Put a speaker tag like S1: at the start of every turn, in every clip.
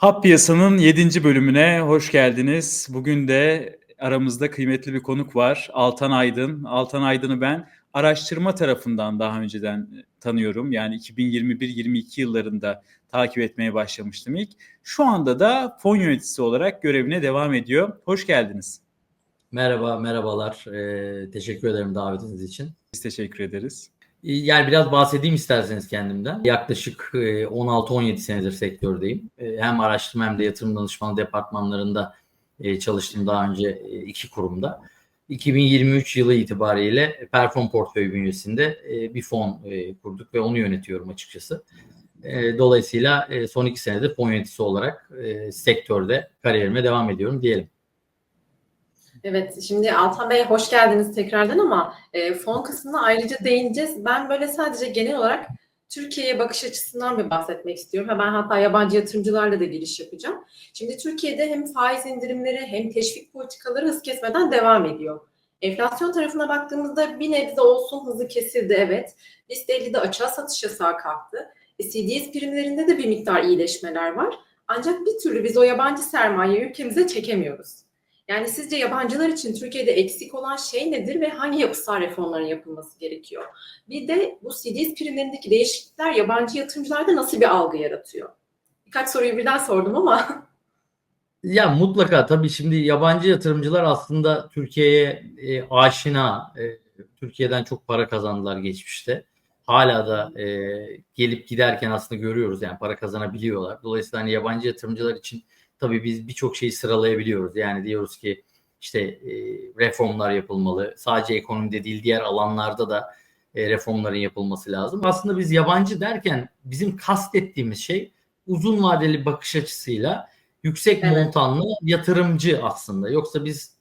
S1: Hap Piyasa'nın 7. bölümüne hoş geldiniz. Bugün de aramızda kıymetli bir konuk var. Altan Aydın. Altan Aydın'ı ben araştırma tarafından daha önceden tanıyorum. Yani 2021-22 yıllarında takip etmeye başlamıştım ilk. Şu anda da fon yöneticisi olarak görevine devam ediyor. Hoş geldiniz.
S2: Merhaba, merhabalar. Ee, teşekkür ederim davetiniz için.
S1: Biz teşekkür ederiz.
S2: Yani biraz bahsedeyim isterseniz kendimden. Yaklaşık 16-17 senedir sektördeyim. Hem araştırma hem de yatırım danışmanı departmanlarında çalıştım daha önce iki kurumda. 2023 yılı itibariyle Perform Portföy bünyesinde bir fon kurduk ve onu yönetiyorum açıkçası. Dolayısıyla son iki senedir fon yöneticisi olarak sektörde kariyerime devam ediyorum diyelim.
S3: Evet, şimdi Altan Bey hoş geldiniz tekrardan ama e, fon kısmına ayrıca değineceğiz. Ben böyle sadece genel olarak Türkiye'ye bakış açısından bir bahsetmek istiyorum. Ben hatta yabancı yatırımcılarla da giriş yapacağım. Şimdi Türkiye'de hem faiz indirimleri hem teşvik politikaları hız kesmeden devam ediyor. Enflasyon tarafına baktığımızda bir nebze olsun hızı kesildi evet. Liste 50'de açığa satış yasağı kalktı. E, CDS primlerinde de bir miktar iyileşmeler var. Ancak bir türlü biz o yabancı sermayeyi ülkemize çekemiyoruz. Yani sizce yabancılar için Türkiye'de eksik olan şey nedir ve hangi yapısal reformların yapılması gerekiyor? Bir de bu CDS primlerindeki değişiklikler yabancı yatırımcılarda nasıl bir algı yaratıyor? Birkaç soruyu birden sordum ama.
S2: Ya mutlaka tabii şimdi yabancı yatırımcılar aslında Türkiye'ye e, aşina, e, Türkiye'den çok para kazandılar geçmişte. Hala da e, gelip giderken aslında görüyoruz yani para kazanabiliyorlar. Dolayısıyla hani yabancı yatırımcılar için tabii biz birçok şeyi sıralayabiliyoruz. Yani diyoruz ki işte e, reformlar yapılmalı. Sadece ekonomide değil diğer alanlarda da e, reformların yapılması lazım. Aslında biz yabancı derken bizim kastettiğimiz şey uzun vadeli bakış açısıyla yüksek evet. montanlı yatırımcı aslında. Yoksa biz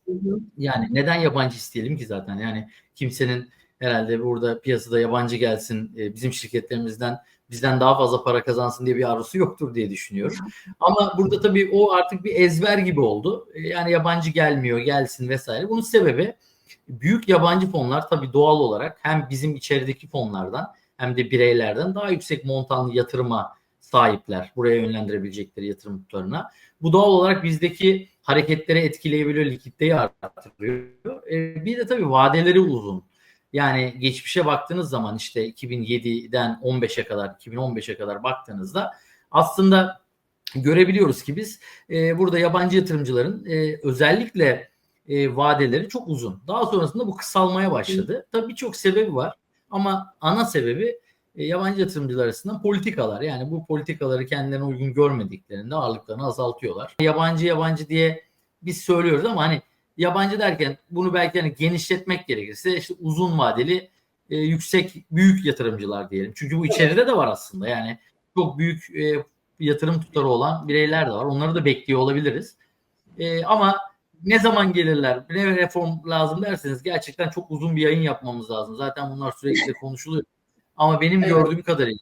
S2: yani neden yabancı isteyelim ki zaten? Yani kimsenin herhalde burada piyasada yabancı gelsin e, bizim şirketlerimizden bizden daha fazla para kazansın diye bir arzusu yoktur diye düşünüyorum. Ama burada tabii o artık bir ezber gibi oldu. E, yani yabancı gelmiyor, gelsin vesaire. Bunun sebebi büyük yabancı fonlar tabii doğal olarak hem bizim içerideki fonlardan hem de bireylerden daha yüksek montanlı yatırıma sahipler. Buraya yönlendirebilecekleri yatırım tutarına. Bu doğal olarak bizdeki hareketleri etkileyebiliyor, likiditeyi arttırıyor. E, bir de tabii vadeleri uzun. Yani geçmişe baktığınız zaman işte 2007'den 15'e kadar, 2015'e kadar baktığınızda aslında görebiliyoruz ki biz e, burada yabancı yatırımcıların e, özellikle e, vadeleri çok uzun. Daha sonrasında bu kısalmaya başladı. Tabii birçok sebebi var ama ana sebebi e, yabancı yatırımcılar arasında politikalar. Yani bu politikaları kendilerine uygun görmediklerinde ağırlıklarını azaltıyorlar. Yabancı yabancı diye biz söylüyoruz ama hani yabancı derken bunu belki hani genişletmek gerekirse işte uzun vadeli e, yüksek büyük yatırımcılar diyelim. Çünkü bu içeride de var aslında. Yani çok büyük e, yatırım tutarı olan bireyler de var. Onları da bekliyor olabiliriz. E, ama ne zaman gelirler, ne reform lazım derseniz gerçekten çok uzun bir yayın yapmamız lazım. Zaten bunlar sürekli konuşuluyor. Ama benim evet. gördüğüm kadarıyla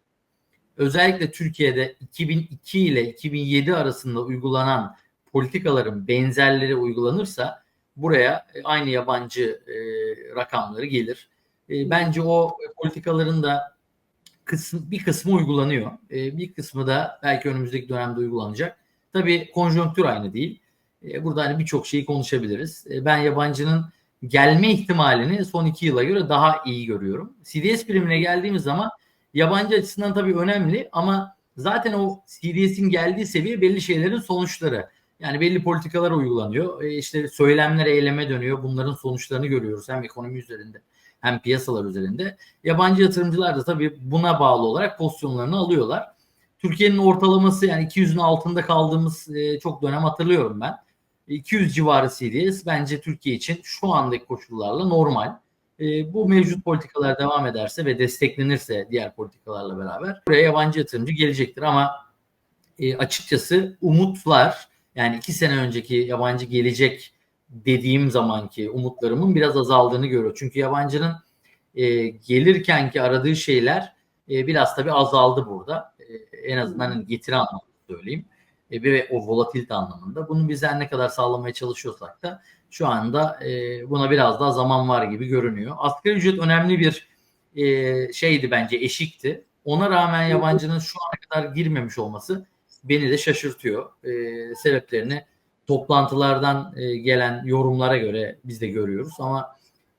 S2: özellikle Türkiye'de 2002 ile 2007 arasında uygulanan politikaların benzerleri uygulanırsa buraya e, aynı yabancı e, rakamları gelir. E, bence o politikaların da kısım, bir kısmı uygulanıyor. E, bir kısmı da belki önümüzdeki dönemde uygulanacak. Tabii konjonktür aynı değil. E, burada hani birçok şeyi konuşabiliriz. E, ben yabancının gelme ihtimalini son iki yıla göre daha iyi görüyorum. CDS primine geldiğimiz zaman yabancı açısından tabii önemli ama zaten o CDS'in geldiği seviye belli şeylerin sonuçları. Yani belli politikalar uygulanıyor. E işte söylemler eyleme dönüyor. Bunların sonuçlarını görüyoruz hem ekonomi üzerinde hem piyasalar üzerinde. Yabancı yatırımcılar da tabii buna bağlı olarak pozisyonlarını alıyorlar. Türkiye'nin ortalaması yani 200'ün altında kaldığımız e, çok dönem hatırlıyorum ben. 200 civarı CDS bence Türkiye için şu andaki koşullarla normal. E, bu mevcut politikalar devam ederse ve desteklenirse diğer politikalarla beraber buraya yabancı yatırımcı gelecektir ama e, açıkçası umutlar yani iki sene önceki yabancı gelecek dediğim zamanki umutlarımın biraz azaldığını görüyor. Çünkü yabancının e, gelirkenki aradığı şeyler e, biraz tabii azaldı burada. E, en azından hani getiri anlamında söyleyeyim. E, ve o volatilite anlamında. Bunu bizden ne kadar sağlamaya çalışıyorsak da şu anda e, buna biraz daha zaman var gibi görünüyor. Asgari ücret önemli bir e, şeydi bence eşikti. Ona rağmen yabancının şu ana kadar girmemiş olması beni de şaşırtıyor. E, sebeplerini toplantılardan e, gelen yorumlara göre biz de görüyoruz ama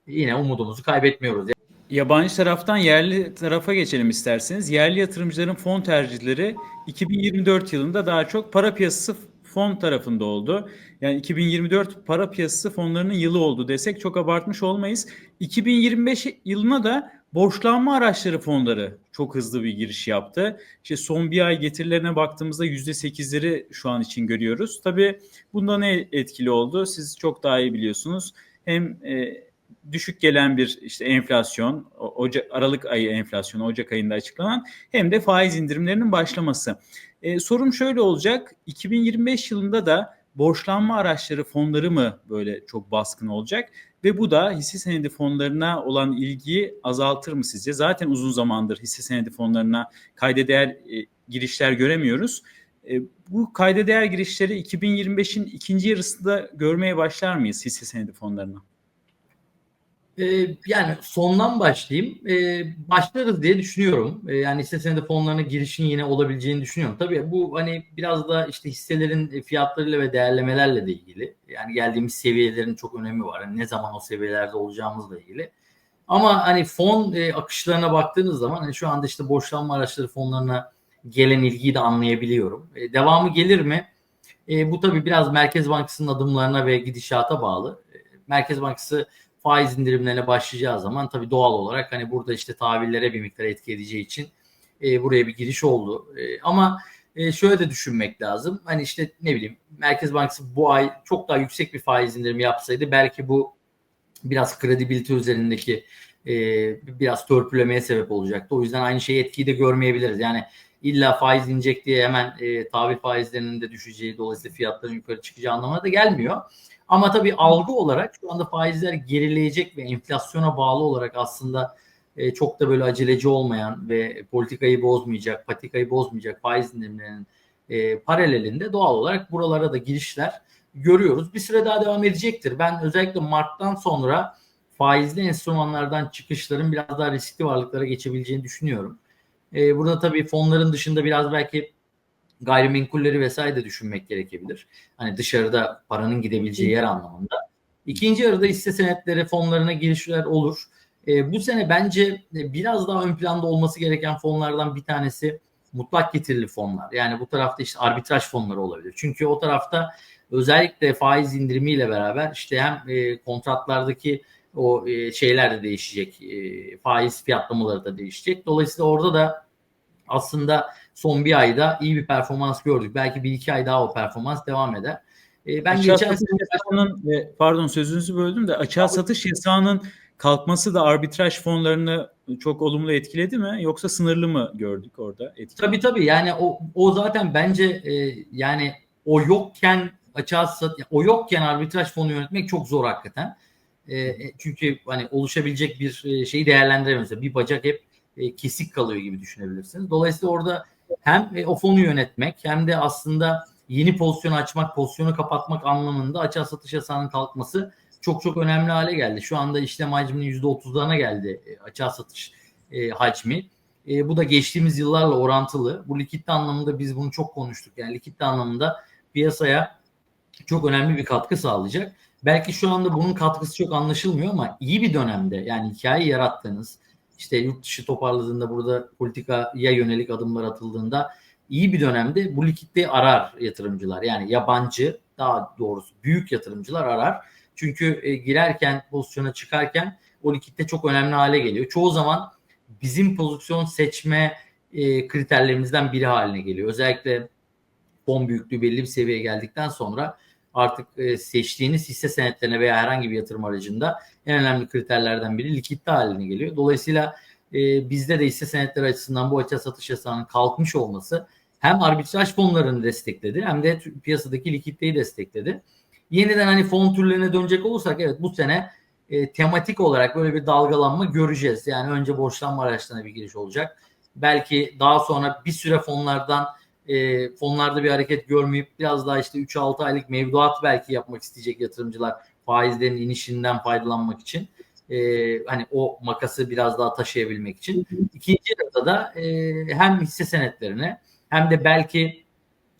S2: yine umudumuzu kaybetmiyoruz.
S1: Yabancı taraftan yerli tarafa geçelim isterseniz. Yerli yatırımcıların fon tercihleri 2024 yılında daha çok para piyasası fon tarafında oldu. Yani 2024 para piyasası fonlarının yılı oldu desek çok abartmış olmayız. 2025 yılına da borçlanma araçları fonları çok hızlı bir giriş yaptı. İşte son bir ay getirilerine baktığımızda %8'leri şu an için görüyoruz. Tabii bunda ne etkili oldu? Siz çok daha iyi biliyorsunuz. Hem e, düşük gelen bir işte enflasyon, Ocak, Aralık ayı enflasyonu Ocak ayında açıklanan hem de faiz indirimlerinin başlaması. E, sorum şöyle olacak. 2025 yılında da borçlanma araçları fonları mı böyle çok baskın olacak? Ve bu da hisse senedi fonlarına olan ilgiyi azaltır mı sizce? Zaten uzun zamandır hisse senedi fonlarına kayda değer e, girişler göremiyoruz. E, bu kayda değer girişleri 2025'in ikinci yarısında görmeye başlar mıyız hisse senedi fonlarına?
S2: Ee, yani sondan başlayayım. Ee, başlarız diye düşünüyorum. Ee, yani hisse senedi fonlarına girişin yine olabileceğini düşünüyorum. Tabii bu hani biraz da işte hisselerin fiyatlarıyla ve değerlemelerle de ilgili. Yani geldiğimiz seviyelerin çok önemi var. Yani ne zaman o seviyelerde olacağımızla ilgili. Ama hani fon e, akışlarına baktığınız zaman hani şu anda işte borçlanma araçları fonlarına gelen ilgiyi de anlayabiliyorum. E, devamı gelir mi? E, bu tabii biraz Merkez Bankası'nın adımlarına ve gidişata bağlı. Merkez Bankası faiz indirimlerine başlayacağı zaman tabii doğal olarak hani burada işte tahvillere bir miktar etki edeceği için e, buraya bir giriş oldu. E, ama e, şöyle de düşünmek lazım. Hani işte ne bileyim Merkez Bankası bu ay çok daha yüksek bir faiz indirimi yapsaydı belki bu biraz kredibilite üzerindeki e, biraz törpülemeye sebep olacaktı. O yüzden aynı şeyi etkiyi de görmeyebiliriz. Yani illa faiz inecek diye hemen e, tahvil faizlerinin de düşeceği dolayısıyla fiyatların yukarı çıkacağı anlamına da gelmiyor. Ama tabii algı olarak şu anda faizler gerileyecek ve enflasyona bağlı olarak aslında e, çok da böyle aceleci olmayan ve politikayı bozmayacak, patikayı bozmayacak faiz indirimlerinin e, paralelinde doğal olarak buralara da girişler görüyoruz. Bir süre daha devam edecektir. Ben özellikle Mart'tan sonra faizli enstrümanlardan çıkışların biraz daha riskli varlıklara geçebileceğini düşünüyorum. E, burada tabii fonların dışında biraz belki gayrimenkulleri vesaire de düşünmek gerekebilir. Hani dışarıda paranın gidebileceği yer anlamında. İkinci yarıda hisse senetleri fonlarına girişler olur. E, bu sene bence biraz daha ön planda olması gereken fonlardan bir tanesi mutlak getirili fonlar. Yani bu tarafta işte arbitraj fonları olabilir. Çünkü o tarafta özellikle faiz indirimiyle beraber işte hem e, kontratlardaki o e, şeyler de değişecek. E, faiz fiyatlamaları da değişecek. Dolayısıyla orada da aslında son bir ayda iyi bir performans gördük. Belki bir iki ay daha o performans devam eder.
S1: E, ben açığa geçen sene yasağının, e, pardon sözünüzü böldüm de açığa satış yasağının kalkması da arbitraj fonlarını çok olumlu etkiledi mi yoksa sınırlı mı gördük orada? Etkili?
S2: Tabii tabii yani o, o zaten bence e, yani o yokken açığa sat o yokken arbitraj fonu yönetmek çok zor hakikaten. E, çünkü hani oluşabilecek bir şeyi değerlendiremiyorsunuz. Bir bacak hep e, kesik kalıyor gibi düşünebilirsiniz. Dolayısıyla orada hem e, o fonu yönetmek hem de aslında yeni pozisyon açmak, pozisyonu kapatmak anlamında açığa satış yasağının kalkması çok çok önemli hale geldi. Şu anda işlem hacminin %30'larına geldi e, açığa satış e, hacmi. E, bu da geçtiğimiz yıllarla orantılı. Bu likitte anlamında biz bunu çok konuştuk. Yani likitte anlamında piyasaya çok önemli bir katkı sağlayacak. Belki şu anda bunun katkısı çok anlaşılmıyor ama iyi bir dönemde yani hikaye yarattığınız, işte yurt dışı toparladığında burada politikaya yönelik adımlar atıldığında iyi bir dönemde bu likitliği arar yatırımcılar. Yani yabancı daha doğrusu büyük yatırımcılar arar. Çünkü e, girerken pozisyona çıkarken o likitte çok önemli hale geliyor. Çoğu zaman bizim pozisyon seçme e, kriterlerimizden biri haline geliyor. Özellikle fon büyüklüğü belli bir seviyeye geldikten sonra artık e, seçtiğiniz hisse senetlerine veya herhangi bir yatırım aracında en önemli kriterlerden biri likitte haline geliyor. Dolayısıyla e, bizde de hisse senetleri açısından bu açığa satış yasağının kalkmış olması hem arbitraj fonlarını destekledi hem de piyasadaki likiditeyi destekledi. Yeniden hani fon türlerine dönecek olursak evet bu sene e, tematik olarak böyle bir dalgalanma göreceğiz. Yani önce borçlanma araçlarına bir giriş olacak. Belki daha sonra bir süre fonlardan e, fonlarda bir hareket görmeyip biraz daha işte 3-6 aylık mevduat belki yapmak isteyecek yatırımcılar faizlerin inişinden faydalanmak için e, hani o makası biraz daha taşıyabilmek için. İkinci da e, hem hisse senetlerine hem de belki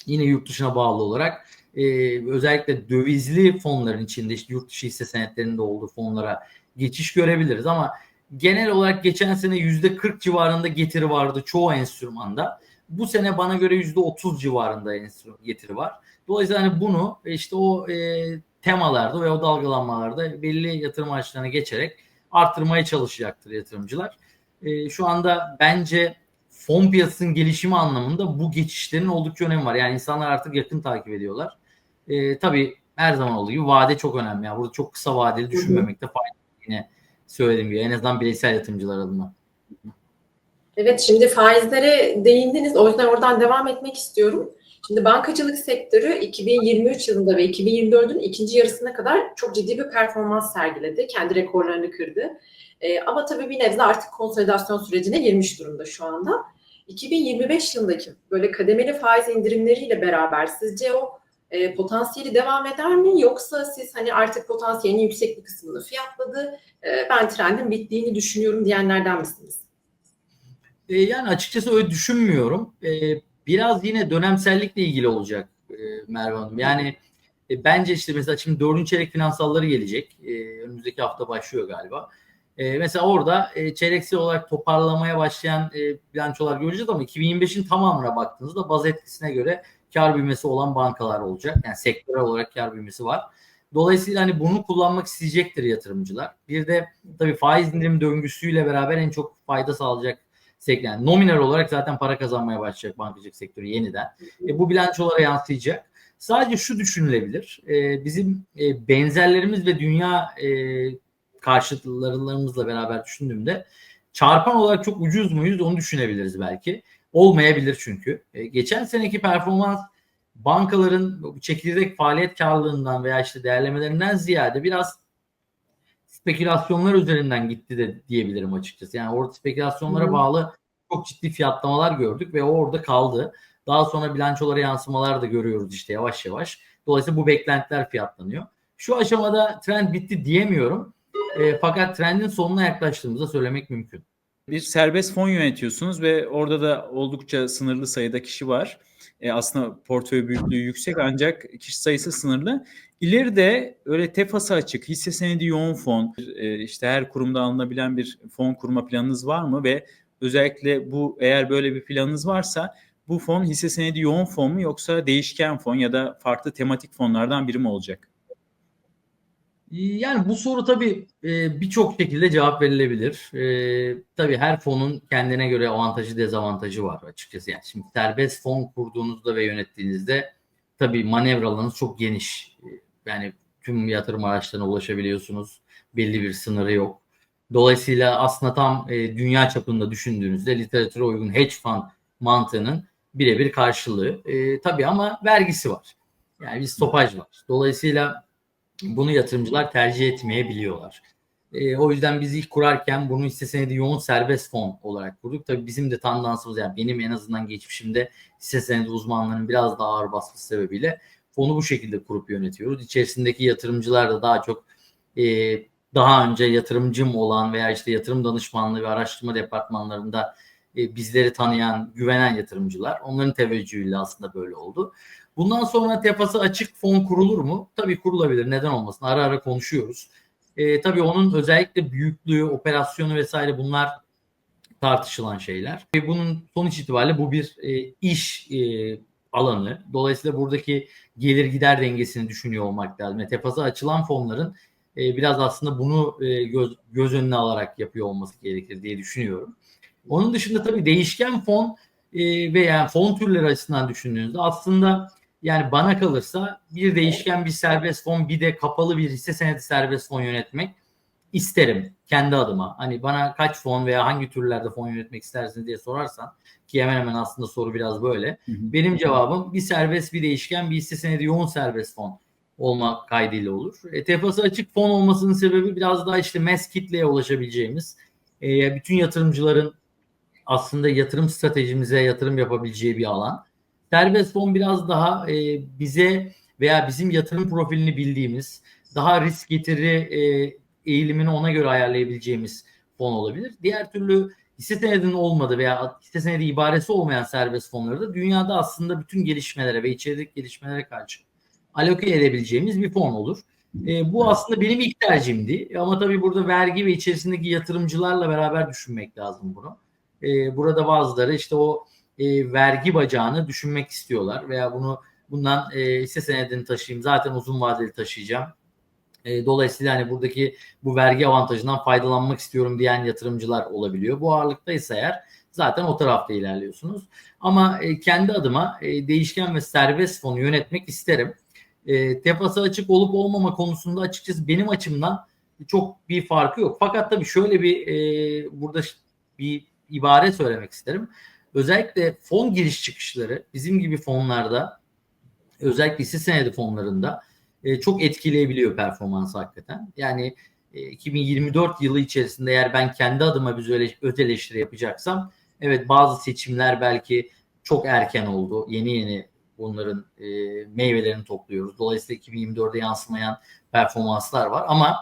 S2: yine yurt dışına bağlı olarak e, özellikle dövizli fonların içinde işte yurt dışı hisse senetlerinde olduğu fonlara geçiş görebiliriz ama genel olarak geçen sene yüzde 40 civarında getiri vardı çoğu enstrümanda. Bu sene bana göre yüzde 30 civarında getiri var. Dolayısıyla hani bunu işte o e, temalarda ve o dalgalanmalarda belli yatırım araçlarına geçerek arttırmaya çalışacaktır yatırımcılar. E, şu anda bence fon piyasasının gelişimi anlamında bu geçişlerin oldukça önemi var. Yani insanlar artık yakın takip ediyorlar. E, tabii her zaman olduğu gibi vade çok önemli. Yani burada çok kısa vadeli düşünmemekte fayda. Yine söylediğim gibi en azından bireysel yatırımcılar adına.
S3: Evet şimdi faizlere değindiniz. O yüzden oradan devam etmek istiyorum. Şimdi bankacılık sektörü 2023 yılında ve 2024'ün ikinci yarısına kadar çok ciddi bir performans sergiledi. Kendi rekorlarını kırdı. Ee, ama tabii bir nebze artık konsolidasyon sürecine girmiş durumda şu anda. 2025 yılındaki böyle kademeli faiz indirimleriyle beraber sizce o e, potansiyeli devam eder mi? Yoksa siz hani artık potansiyelin yüksek bir kısmını fiyatladı, e, ben trendin bittiğini düşünüyorum diyenlerden misiniz?
S2: E, yani açıkçası öyle düşünmüyorum. E, biraz yine dönemsellikle ilgili olacak e, Merve Hanım. Yani e, bence işte mesela şimdi dördüncü çeyrek finansalları gelecek. E, önümüzdeki hafta başlıyor galiba. E, mesela orada e, çeyreksel olarak toparlamaya başlayan e, bilançolar göreceğiz ama 2025'in tamamına baktığınızda baz etkisine göre kar büyümesi olan bankalar olacak. Yani sektörel olarak kar büyümesi var. Dolayısıyla hani bunu kullanmak isteyecektir yatırımcılar. Bir de tabii faiz indirim döngüsüyle beraber en çok fayda sağlayacak sektör. Yani nominal olarak zaten para kazanmaya başlayacak bankacılık sektörü yeniden. E, bu bilançolara yansıyacak. Sadece şu düşünülebilir. E, bizim e, benzerlerimiz ve dünya e, karşıtlarımızla beraber düşündüğümde çarpan olarak çok ucuz muyuz onu düşünebiliriz belki. Olmayabilir çünkü. E, geçen seneki performans bankaların çekirdek faaliyet karlılığından veya işte değerlemelerinden ziyade biraz spekülasyonlar üzerinden gitti de diyebilirim açıkçası. Yani orada spekülasyonlara
S3: Hı.
S2: bağlı çok ciddi fiyatlamalar gördük ve o orada kaldı. Daha sonra bilançolara yansımalar da görüyoruz işte yavaş yavaş. Dolayısıyla bu beklentiler fiyatlanıyor. Şu aşamada trend bitti diyemiyorum. E, fakat trendin sonuna yaklaştığımızda söylemek mümkün.
S1: Bir serbest fon yönetiyorsunuz ve orada da oldukça sınırlı sayıda kişi var. E, aslında portföy büyüklüğü yüksek ancak kişi sayısı sınırlı. İleride öyle tefası açık, hisse senedi yoğun fon, e, işte her kurumda alınabilen bir fon kurma planınız var mı? Ve özellikle bu eğer böyle bir planınız varsa bu fon hisse senedi yoğun fon mu yoksa değişken fon ya da farklı tematik fonlardan biri mi olacak?
S2: Yani bu soru tabii e, birçok şekilde cevap verilebilir. E, tabii her fonun kendine göre avantajı dezavantajı var açıkçası. Yani şimdi serbest fon kurduğunuzda ve yönettiğinizde tabii manevra alanınız çok geniş. E, Yani tüm yatırım araçlarına ulaşabiliyorsunuz. Belli bir sınırı yok. Dolayısıyla aslında tam dünya çapında düşündüğünüzde literatüre uygun hedge fund mantığının birebir karşılığı. Tabii ama vergisi var. Yani bir stopaj var. Dolayısıyla bunu yatırımcılar tercih etmeyebiliyorlar. E, o yüzden biz ilk kurarken bunu hisse senedi yoğun serbest fon olarak kurduk. Tabii bizim de tandansımız yani benim en azından geçmişimde hisse senedi uzmanlarının biraz daha ağır baskısı sebebiyle fonu bu şekilde kurup yönetiyoruz. İçerisindeki yatırımcılar da daha çok e, daha önce yatırımcım olan veya işte yatırım danışmanlığı ve araştırma departmanlarında e, bizleri tanıyan, güvenen yatırımcılar. Onların teveccühüyle aslında böyle oldu. Bundan sonra tefası açık fon kurulur mu? Tabii kurulabilir. Neden olmasın? Ara ara konuşuyoruz. E, tabii onun özellikle büyüklüğü, operasyonu vesaire bunlar tartışılan şeyler. Ve bunun sonuç itibariyle bu bir e, iş e, alanı. Dolayısıyla buradaki gelir gider dengesini düşünüyor olmak lazım. Yani tefası açılan fonların e, biraz aslında bunu e, göz, göz önüne alarak yapıyor olması gerekir diye düşünüyorum. Onun dışında tabii değişken fon e, ve fon türleri açısından düşündüğünüzde aslında yani bana kalırsa bir değişken bir serbest fon bir de kapalı bir hisse senedi serbest fon yönetmek isterim kendi adıma. Hani bana kaç fon veya hangi türlerde fon yönetmek istersin diye sorarsan ki hemen hemen aslında soru biraz böyle.
S1: Hı hı.
S2: Benim cevabım bir serbest bir değişken bir hisse senedi yoğun serbest fon olma kaydıyla olur. E, tefası açık fon olmasının sebebi biraz daha işte mass kitleye ulaşabileceğimiz e, bütün yatırımcıların aslında yatırım stratejimize yatırım yapabileceği bir alan. Serbest fon biraz daha e, bize veya bizim yatırım profilini bildiğimiz, daha risk getiri e, eğilimini ona göre ayarlayabileceğimiz fon olabilir. Diğer türlü hisse senedinin olmadığı veya hisse senedi ibaresi olmayan serbest fonları da dünyada aslında bütün gelişmelere ve içerideki gelişmelere karşı aloke edebileceğimiz bir fon olur. E, bu aslında benim ilk tercihimdi. Ama tabii burada vergi ve içerisindeki yatırımcılarla beraber düşünmek lazım bunu. E, burada bazıları işte o e, vergi bacağını düşünmek istiyorlar veya bunu bundan e, hisse senedini taşıyayım zaten uzun vadeli taşıyacağım. E, dolayısıyla hani buradaki bu vergi avantajından faydalanmak istiyorum diyen yatırımcılar olabiliyor. Bu ağırlıktaysa eğer zaten o tarafta ilerliyorsunuz. Ama e, kendi adıma e, değişken ve serbest fonu yönetmek isterim. E, tepası açık olup olmama konusunda açıkçası benim açımdan çok bir farkı yok. Fakat tabii şöyle bir e, burada bir ibare söylemek isterim. Özellikle fon giriş çıkışları bizim gibi fonlarda özellikle hisse senedi fonlarında e, çok etkileyebiliyor performansı hakikaten. Yani e, 2024 yılı içerisinde eğer ben kendi adıma bir öyle, öz eleştiri yapacaksam evet bazı seçimler belki çok erken oldu. Yeni yeni bunların e, meyvelerini topluyoruz. Dolayısıyla 2024'de yansımayan performanslar var ama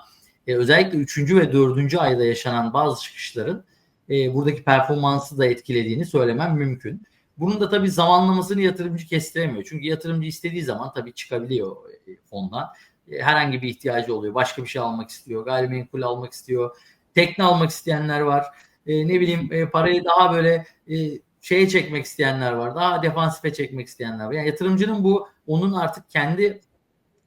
S2: e, özellikle 3. ve 4. ayda yaşanan bazı çıkışların e, buradaki performansı da etkilediğini söylemem mümkün. Bunun da tabii zamanlamasını yatırımcı kestiremiyor. Çünkü yatırımcı istediği zaman tabii çıkabiliyor e, fondan. E, herhangi bir ihtiyacı oluyor. Başka bir şey almak istiyor. Gayrimenkul almak istiyor. Tekne almak isteyenler var. E, ne bileyim parayı daha böyle şeye çekmek isteyenler var. Daha defansife çekmek isteyenler var. Yani yatırımcının bu onun artık kendi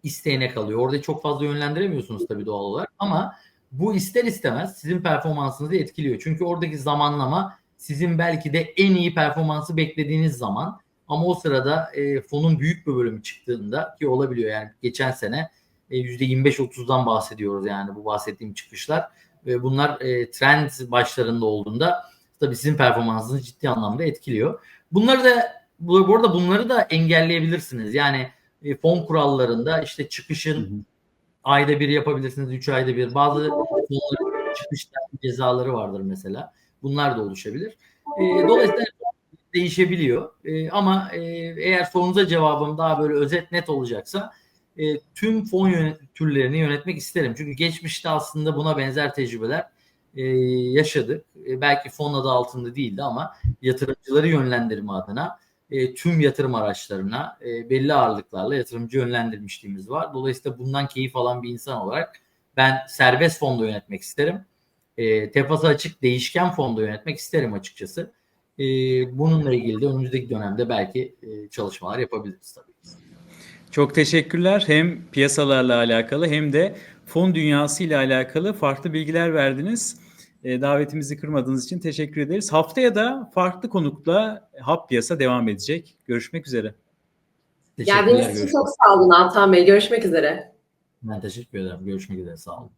S2: isteğine kalıyor. Orada çok fazla yönlendiremiyorsunuz tabii doğal olarak ama bu ister istemez sizin performansınızı etkiliyor. Çünkü oradaki zamanlama sizin belki de en iyi performansı beklediğiniz zaman ama o sırada e, fonun büyük bir bölümü çıktığında ki olabiliyor yani geçen sene e, %25-30'dan bahsediyoruz yani bu bahsettiğim çıkışlar ve bunlar e, trend başlarında olduğunda tabii sizin performansınızı ciddi anlamda etkiliyor. Bunları da bu, bu arada bunları da engelleyebilirsiniz. Yani e, fon kurallarında işte çıkışın. Ayda bir yapabilirsiniz, üç ayda bir. Bazı fonların çıkış cezaları vardır mesela. Bunlar da oluşabilir. E, dolayısıyla değişebiliyor. E, ama e, eğer sorunuza cevabım daha böyle özet net olacaksa e, tüm fon yönet- türlerini yönetmek isterim. Çünkü geçmişte aslında buna benzer tecrübeler e, yaşadık. E, belki fon adı altında değildi ama yatırımcıları yönlendirme adına e, tüm yatırım araçlarına e, belli ağırlıklarla yatırımcı yönlendirmişliğimiz var. Dolayısıyla bundan keyif alan bir insan olarak ben serbest fonda yönetmek isterim. E, tefası açık değişken fonda yönetmek isterim açıkçası. E, bununla ilgili de önümüzdeki dönemde belki e, çalışmalar yapabiliriz tabii.
S1: Çok teşekkürler. Hem piyasalarla alakalı hem de fon dünyası ile alakalı farklı bilgiler verdiniz. E, davetimizi kırmadığınız için teşekkür ederiz. Haftaya da farklı konukla Hap Piyasa devam edecek. Görüşmek üzere.
S3: Geldiğiniz için çok sağ olun Altan Bey. Görüşmek üzere.
S2: Ben teşekkür ederim. Görüşmek üzere. Sağ olun.